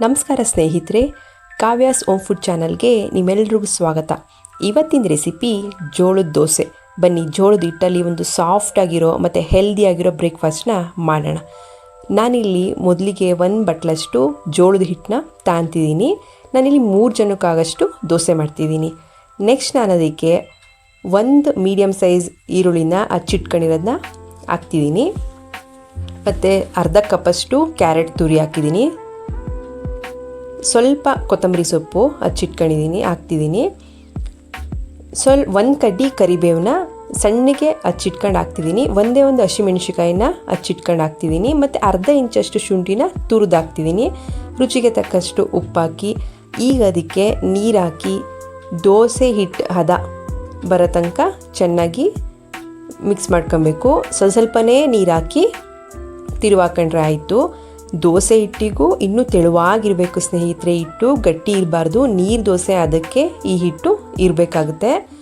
ನಮಸ್ಕಾರ ಸ್ನೇಹಿತರೆ, Kavya's ohm food ಚಾನಲ್ಗೆ ನಿಮ್ಮೆಲ್ಲರಿಗೂ ಸ್ವಾಗತ. ಇವತ್ತಿನ ರೆಸಿಪಿ ಜೋಳದ ದೋಸೆ. ಬನ್ನಿ, ಜೋಳದ ಹಿಟ್ಟಲ್ಲಿ ಒಂದು ಸಾಫ್ಟ್ ಆಗಿರೋ ಮತ್ತು ಹೆಲ್ದಿಯಾಗಿರೋ ಬ್ರೇಕ್ಫಾಸ್ಟ್ನ ಮಾಡೋಣ. ನಾನಿಲ್ಲಿ ಮೊದಲಿಗೆ ಒಂದು ಬಟ್ಲಷ್ಟು ಜೋಳದ ಹಿಟ್ಟನ್ನ ತಾಂತಿದ್ದೀನಿ. ನಾನಿಲ್ಲಿ ಮೂರು ಜನಕ್ಕಾಗಷ್ಟು ದೋಸೆ ಮಾಡ್ತಿದ್ದೀನಿ. ನೆಕ್ಸ್ಟ್ ನಾನು ಅದಕ್ಕೆ ಒಂದು ಮೀಡಿಯಮ್ ಸೈಜ್ ಈರುಳ್ಳಿನ ಹಚ್ಚಿಟ್ಕೊಂಡಿರೋದನ್ನ ಹಾಕ್ತಿದ್ದೀನಿ. ಮತ್ತು ಅರ್ಧ ಕಪ್ಪಷ್ಟು ಕ್ಯಾರೆಟ್ ತುರಿ ಹಾಕಿದ್ದೀನಿ. ಸ್ವಲ್ಪ ಕೊತ್ತಂಬರಿ ಸೊಪ್ಪು ಹಚ್ಚಿಟ್ಕೊಂಡಿದ್ದೀನಿ ಹಾಕ್ತಿದ್ದೀನಿ ಸ್ವಲ್ ಒಂದು ಕಡ್ಡಿ ಕರಿಬೇವನ್ನ ಸಣ್ಣಗೆ ಹಚ್ಚಿಟ್ಕೊಂಡು ಹಾಕ್ತಿದ್ದೀನಿ ಒಂದೇ ಒಂದು ಹಸಿಮೆಣಸಿಕಾಯಿನ ಹಚ್ಚಿಟ್ಕೊಂಡು ಹಾಕ್ತಿದ್ದೀನಿ ಮತ್ತು ಅರ್ಧ ಇಂಚಷ್ಟು ಶುಂಠಿನ ತುರಿದು ಹಾಕ್ತಿದ್ದೀನಿ ರುಚಿಗೆ ತಕ್ಕಷ್ಟು ಉಪ್ಪಾಕಿ, ಈಗ ಅದಕ್ಕೆ ನೀರು ಹಾಕಿ ದೋಸೆ ಹಿಟ್ಟು ಹದ ಬರೋ ತನಕ ಚೆನ್ನಾಗಿ ಮಿಕ್ಸ್ ಮಾಡ್ಕೊಬೇಕು. ಸ್ವಲ್ಪ ಸ್ವಲ್ಪನೇ ನೀರು ಹಾಕಿ ತಿರುವಾಕೊಂಡ್ರೆ ಆಯಿತು. ದೋಸೆ ಹಿಟ್ಟಿಗೂ ಇನ್ನೂ ತೆಳುವಾಗಿರಬೇಕು ಸ್ನೇಹಿತರೆ, ಹಿಟ್ಟು ಗಟ್ಟಿ ಇರಬಾರ್ದು. ನೀರು ದೋಸೆ ಅದಕ್ಕೆ ಈ ಹಿಟ್ಟು ಇರಬೇಕಾಗುತ್ತೆ.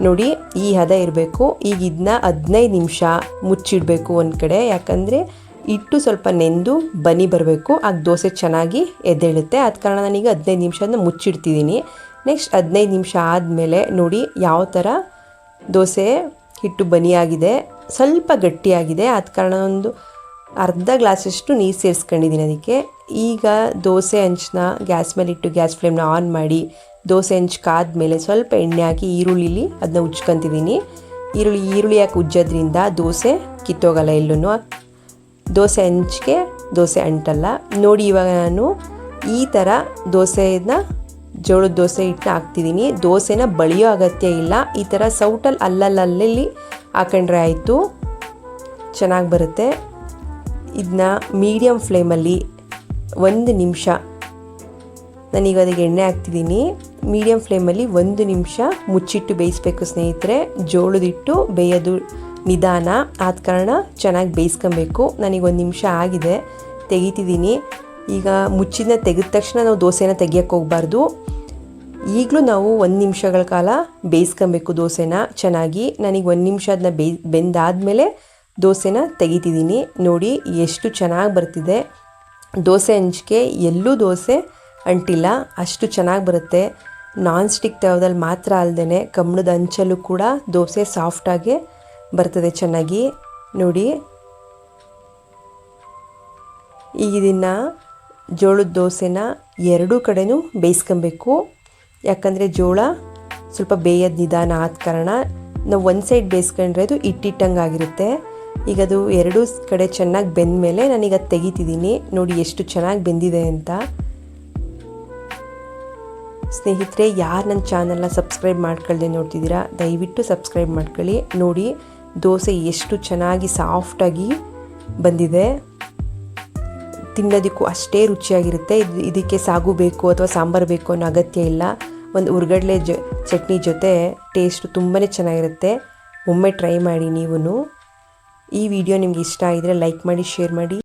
ನೋಡಿ, ಈ ಹದ ಇರಬೇಕು. ಈಗ ಇದನ್ನ ಹದಿನೈದು ನಿಮಿಷ ಮುಚ್ಚಿಡಬೇಕು ಒಂದು ಕಡೆ. ಯಾಕಂದರೆ ಹಿಟ್ಟು ಸ್ವಲ್ಪ ನೆಂದು ಬನಿ ಬರಬೇಕು. ಆಗ ದೋಸೆ ಚೆನ್ನಾಗಿ ಎದ್ದೇಳುತ್ತೆ. ಆದ ಕಾರಣ ನಾನೀಗ ಹದಿನೈದು ನಿಮಿಷನ ಮುಚ್ಚಿಡ್ತಿದ್ದೀನಿ. ನೆಕ್ಸ್ಟ್ ಹದಿನೈದು ನಿಮಿಷ ಆದಮೇಲೆ ನೋಡಿ ಯಾವ ಥರ ದೋಸೆ ಹಿಟ್ಟು ಬನಿಯಾಗಿದೆ. ಸ್ವಲ್ಪ ಗಟ್ಟಿಯಾಗಿದೆ. ಆದ ಕಾರಣ ಒಂದು ಅರ್ಧ ಗ್ಲಾಸಷ್ಟು ನೀರು ಸೇರಿಸ್ಕೊಂಡಿದ್ದೀನಿ ಅದಕ್ಕೆ. ಈಗ ದೋಸೆ ಹಂಚನ್ನ ಗ್ಯಾಸ್ ಮೇಲೆ ಇಟ್ಟು ಗ್ಯಾಸ್ ಫ್ಲೇಮ್ನ ಆನ್ ಮಾಡಿ ದೋಸೆ ಹಂಚ್ ಕಾದ್ಮೇಲೆ ಸ್ವಲ್ಪ ಎಣ್ಣೆ ಹಾಕಿ ಈರುಳ್ಳಿಲಿ ಅದನ್ನ ಉಜ್ಕೊತಿದ್ದೀನಿ. ಈರುಳ್ಳಿ ಈರುಳ್ಳಿ ಹಾಕಿ ಉಜ್ಜೋದ್ರಿಂದ ದೋಸೆ ಕಿತ್ತೋಗಲ್ಲ ಎಲ್ಲೂ ದೋಸೆ ಹಂಚಿಗೆ ದೋಸೆ ಅಂಟಲ್ಲ. ನೋಡಿ ಇವಾಗ ನಾನು ಈ ಥರ ದೋಸೆನ ಜೋಳದ ದೋಸೆ ಹಿಟ್ಟನ್ನ ಹಾಕ್ತಿದ್ದೀನಿ. ದೋಸೆನ ಬಳಿಯೋ ಅಗತ್ಯ ಇಲ್ಲ. ಈ ಥರ ಸೌಟಲ್ಲಿ ಅಲ್ಲಲ್ಲಲ್ಲಿ ಹಾಕೊಂಡ್ರೆ ಆಯಿತು. ಚೆನ್ನಾಗಿ ಬರುತ್ತೆ. ಇದನ್ನ ಮೀಡಿಯಮ್ ಫ್ಲೇಮಲ್ಲಿ ಒಂದು ನಿಮಿಷ. ನಾನೀಗ ಅದಕ್ಕೆ ಎಣ್ಣೆ ಹಾಕ್ತಿದ್ದೀನಿ. ಮೀಡಿಯಮ್ ಫ್ಲೇಮಲ್ಲಿ ಒಂದು ನಿಮಿಷ ಮುಚ್ಚಿಟ್ಟು ಬೇಯಿಸ್ಬೇಕು ಸ್ನೇಹಿತರೆ. ಜೋಳದಿಟ್ಟು ಬೇಯೋದು ನಿಧಾನ. ಆದ ಕಾರಣ ಚೆನ್ನಾಗಿ ಬೇಯಿಸ್ಕೊಬೇಕು. ನನಗೆ ಒಂದು ನಿಮಿಷ ಆಗಿದೆ. ತೆಗಿತಿದ್ದೀನಿ. ಈಗ ಮುಚ್ಚಿದ ತೆಗೆದ ತಕ್ಷಣ ನಾವು ದೋಸೆನ ತೆಗಿಯೋಕ್ಕೆ ಹೋಗಬಾರ್ದು. ಈಗಲೂ ನಾವು ಒಂದು ನಿಮಿಷಗಳ ಕಾಲ ಬೇಯಿಸ್ಕೊಬೇಕು ದೋಸೆನ ಚೆನ್ನಾಗಿ. ನನಗೆ ಒಂದು ನಿಮಿಷ ಅದನ್ನ ಬೇಯ್, ಬೆಂದಾದಮೇಲೆ ದೋಸೆನ ತೆಗಿತಿದ್ದೀನಿ. ನೋಡಿ ಎಷ್ಟು ಚೆನ್ನಾಗಿ ಬರ್ತಿದೆ. ದೋಸೆ ಹಂಚಿಕೆ ಎಲ್ಲೂ ದೋಸೆ ಅಂಟಿಲ್ಲ. ಅಷ್ಟು ಚೆನ್ನಾಗಿ ಬರುತ್ತೆ. ನಾನ್ ಸ್ಟಿಕ್ ತವದಲ್ಲಿ ಮಾತ್ರ ಅಲ್ಲದೆ ಕಮ್ಮಣದ ಹಂಚಲ್ಲೂ ಕೂಡ ದೋಸೆ ಸಾಫ್ಟಾಗಿ ಬರ್ತದೆ ಚೆನ್ನಾಗಿ. ನೋಡಿ. ಈಗ ದಿನ ಜೋಳದ ದೋಸೆನ ಎರಡೂ ಕಡೆಯೂ ಬೇಯಿಸ್ಕೊಬೇಕು. ಯಾಕಂದರೆ ಜೋಳ ಸ್ವಲ್ಪ ಬೇಯೋದು ನಿಧಾನ ಆದ ಕಾರಣ ನಾವು ಒಂದು ಸೈಡ್ ಬೇಯಿಸ್ಕೊಂಡ್ರೆ ಅದು ಇಟ್ಟಿಟ್ಟಂಗೆ ಆಗಿರುತ್ತೆ ಈಗ ಅದು ಎರಡೂ ಕಡೆ ಚೆನ್ನಾಗಿ ಬೆಂದ ಮೇಲೆ ನಾನೀಗ ತೆಗಿತಿದ್ದೀನಿ ನೋಡಿ ಎಷ್ಟು ಚೆನ್ನಾಗಿ ಬೆಂದಿದೆ ಅಂತ. ಸ್ನೇಹಿತರೆ, ಯಾರು ನನ್ನ ಚಾನಲ್ನ ಸಬ್ಸ್ಕ್ರೈಬ್ ಮಾಡ್ಕೊಳ್ದೆ ನೋಡ್ತಿದ್ದೀರಾ, ದಯವಿಟ್ಟು ಸಬ್ಸ್ಕ್ರೈಬ್ ಮಾಡ್ಕೊಳ್ಳಿ. ನೋಡಿ, ದೋಸೆ ಎಷ್ಟು ಚೆನ್ನಾಗಿ ಸಾಫ್ಟಾಗಿ ಬಂದಿದೆ. ತಿನ್ನೋದಕ್ಕೂ ಅಷ್ಟೇ ರುಚಿಯಾಗಿರುತ್ತೆ. ಇದು, ಇದಕ್ಕೆ ಸಾಗು ಬೇಕು ಅಥವಾ ಸಾಂಬಾರು ಬೇಕು ಅನ್ನೋ ಅಗತ್ಯ ಇಲ್ಲ. ಒಂದು ಉರ್ಗಡ್ಲೆ ಜ, ಚಟ್ನಿ ಜೊತೆ ಟೇಸ್ಟು ತುಂಬಾ ಚೆನ್ನಾಗಿರುತ್ತೆ. ಒಮ್ಮೆ ಟ್ರೈ ಮಾಡಿ ನೀವು ಈ ವಿಡಿಯೋ ನಿಮ್ಗೆ ಇಷ್ಟ ಆಗಿದ್ರೆ ಲೈಕ್ ಮಾಡಿ ಶೇರ್ ಮಾಡಿ.